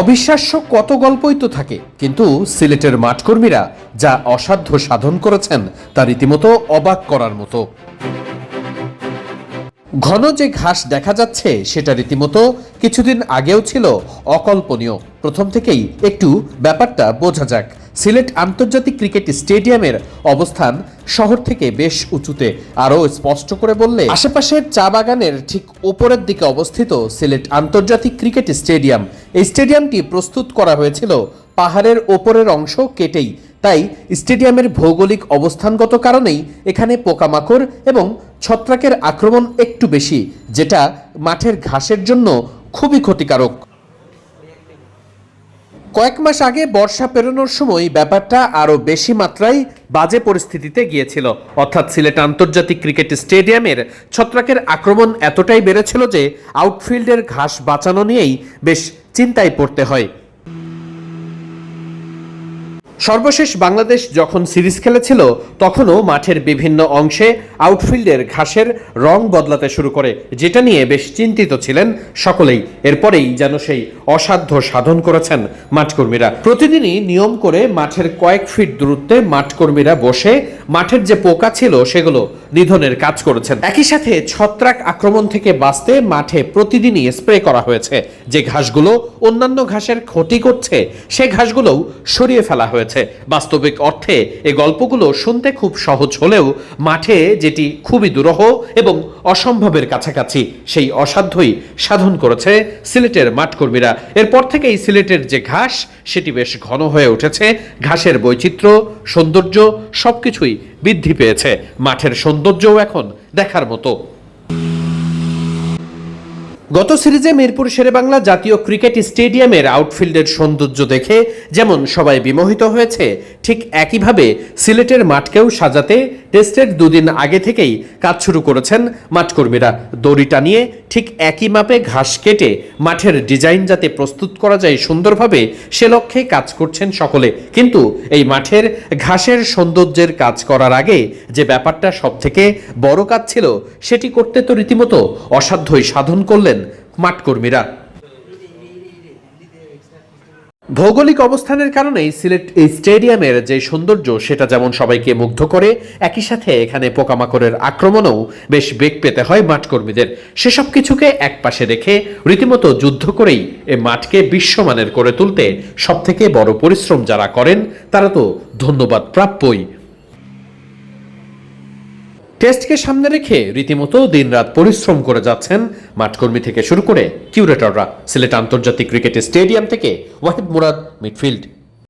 অবিশ্বাস্য কত গল্পই তো থাকে, কিন্তু সিলেটের মাঠকর্মীরা যা অসাধ্য সাধন করেছেন তা রীতিমতো অবাক করার মতো। ঘন যে ঘাস দেখা যাচ্ছে, সেটা রীতিমতো কিছুদিন আগেও ছিল অকল্পনীয়। প্রথম থেকেই একটু ব্যাপারটা বোঝা যাক। সিলেট আন্তর্জাতিক ক্রিকেট স্টেডিয়ামের অবস্থান শহর থেকে বেশ উঁচুতে। আরও স্পষ্ট করে বললে, আশেপাশের চা বাগানের ঠিক ওপরের দিকে অবস্থিত সিলেট আন্তর্জাতিক ক্রিকেট স্টেডিয়াম। এই স্টেডিয়ামটি প্রস্তুত করা হয়েছিল পাহাড়ের ওপরের অংশ কেটেই। তাই স্টেডিয়ামের ভৌগোলিক অবস্থানগত কারণেই এখানে পোকামাকড় এবং ছত্রাকের আক্রমণ একটু বেশি, যেটা মাঠের ঘাসের জন্য খুবই ক্ষতিকারক। কয়েক মাস আগে বর্ষা পেরোনোর সময় ব্যাপারটা আরও বেশি মাত্রায় বাজে পরিস্থিতিতে গিয়েছিল। অর্থাৎ সিলেট আন্তর্জাতিক ক্রিকেট স্টেডিয়ামের ছত্রাকের আক্রমণ এতটাই বেড়েছিল যে আউটফিল্ডের ঘাস বাঁচানো নিয়েই বেশ চিন্তায় পড়তে হয়। সর্বশেষ বাংলাদেশ যখন সিরিজ খেলেছিল, তখনও মাঠের বিভিন্ন অংশে আউটফিল্ডের ঘাসের রং বদলাতে শুরু করে, যেটা নিয়ে বেশ চিন্তিত ছিলেন সকলেই। এরপরেই যেন সেই অসাধ্য সাধন করেছেন মাঠকর্মীরা। প্রতিদিনই নিয়ম করে মাঠের কয়েক ফিট দূরত্বে মাঠকর্মীরা বসে মাঠের যে পোকা ছিল, সেগুলো নিধনের কাজ করেছেন। একই সাথে ছত্রাক আক্রমণ থেকে বাঁচতে মাঠে প্রতিদিনই স্প্রে করা হয়েছে। যে ঘাসগুলো অন্যান্য ঘাসের ক্ষতি করছে, সে ঘাসগুলোও সরিয়ে ফেলা হয়েছে। বাস্তবিক অর্থে এই গল্পগুলো শুনতে খুব সহজ হলেও মাঠে যেটি খুবই দুরূহ এবং অসম্ভবের কাছাকাছি, সেই অসাধ্যই সাধন করেছে সিলেটের মাঠকর্মীরা। এরপর থেকেই সিলেটের যে ঘাস, সেটি বেশ ঘন হয়ে উঠেছে। ঘাসের বৈচিত্র্য, সৌন্দর্য সবকিছুই বৃদ্ধি পেয়েছে। মাঠের সৌন্দর্যও এখন দেখার মতো। গত সিরিজে মিরপুর শেরেবাংলা জাতীয় ক্রিকেট স্টেডিয়ামের আউটফিল্ডের সৌন্দর্য দেখে যেমন সবাই বিমোহিত হয়েছে ঠিক একইভাবে সিলেটের মাঠকেও সাজাতে টেস্টের দুদিন আগে থেকেই কাজ শুরু করেছেন মাঠকর্মীরা। দড়ি টানিয়ে ঠিক একই মাপে ঘাস কেটে মাঠের ডিজাইন যাতে প্রস্তুত করা যায় সুন্দরভাবে, সে লক্ষ্যে কাজ করছেন সকলে। কিন্তু এই মাঠের ঘাসের সৌন্দর্যের কাজ করার আগে যে ব্যাপারটা সব থেকে বড় কাজ ছিল, সেটি করতে তো রীতিমতো অসাধ্যই সাধন করলেন মাঠকর্মীরা। ভৌগোলিক অবস্থানের কারণেই সিলেট এই স্টেডিয়ামের যে সৌন্দর্য, সেটা যেমন সবাইকে মুগ্ধ করে, একই সাথে এখানে পোকামাকড়ের আক্রমণও বেশ বেগ পেতে হয় মাঠকর্মীদের। সেসব কিছুকে একপাশে রেখে রীতিমতো যুদ্ধ করেই এ মাঠকে বিশ্বমানের করে তুলতে সবথেকে বড় পরিশ্রম যারা করেন, তারা তো ধন্যবাদ প্রাপ্যই। টেস্টকে সামনে রেখে রীতিমতো দিনরাত পরিশ্রম করে যাচ্ছেন মাঠকর্মী থেকে শুরু করে কিউরেটররা। সিলেট আন্তর্জাতিক ক্রিকেট স্টেডিয়াম থেকে ওয়াহিদ মুরাদ, মিডফিল্ড।